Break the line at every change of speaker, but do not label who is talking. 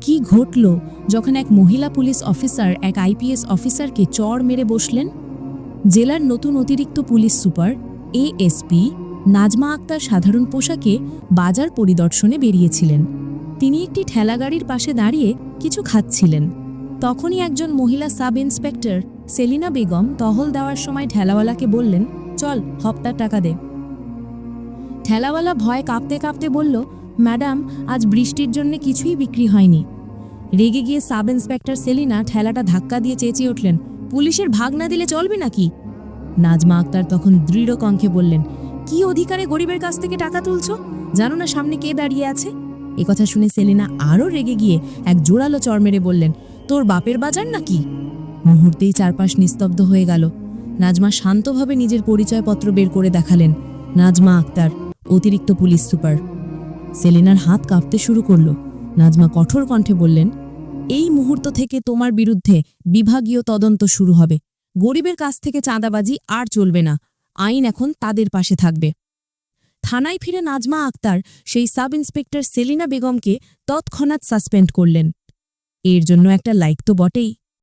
কি ঘটল যখন এক মহিলা পুলিশ অফিসার, এক আইপিএস অফিসারকে চড় মেরে বসলেন? জেলার নতুন অতিরিক্ত police super, ASP, Nazma Akter সাধারণ পোশাকে বাজার পরিদর্শনে বেরিয়েছিলেন। তিনি একটি ঠেলাগাড়ির পাশে দাঁড়িয়ে কিছু খাচ্ছিলেন। তখনই একজন মহিলা সাব ইন্সপেক্টর সেলিনা বেগম টহল দেওয়ার সময় ঠেলাওয়ালাকে বললেন, চল, হপ্তার টাকা দে। ঠেলাওয়ালা ভয় কাঁপতে কাঁপতে বলল ম্যাডাম, আজ বৃষ্টির জন্য কিছুই বিক্রি হয়নি। রেগে গিয়ে সাব ইন্সপেক্টর সেলিনা ঠেলাটা ধাক্কা দিয়ে চেঁচিয়ে উঠলেন। পুলিশের ভাগ না দিলে চলবে নাকি? নাজমা আক্তার তখন দৃঢ় কণ্ঠে বললেন, কি অধিকারে গরিবের কাছ থেকে টাকা তুলছ? জানো না সামনে কে দাঁড়িয়ে আছে? একথা শুনে সেলিনা আরও রেগে গিয়ে এক জোরালো চর মেরে বললেন, তোর বাপের বাজার নাকি? মুহূর্তেই চারপাশ নিস্তব্ধ হয়ে গেল। নাজমা শান্তভাবে নিজের পরিচয়পত্র বের করে দেখালেন। নাজমা আক্তার, অতিরিক্ত পুলিশ সুপার। সেলিনার হাত কাঁপতে শুরু করল। নাজমা কঠোর কণ্ঠে বললেন, এই মুহূর্ত থেকে তোমার বিরুদ্ধে বিভাগীয় তদন্ত শুরু হবে। গরিবের কাছ থেকে চাঁদাবাজি আর চলবে না। আইন এখন তাদের পাশে থাকবে। থানায় ফিরে নাজমা আক্তার সেই সাব ইন্সপেক্টর সেলিনা বেগমকে তৎক্ষণাৎ সাসপেন্ড করলেন। এর জন্য একটা লাইক তো বটেই।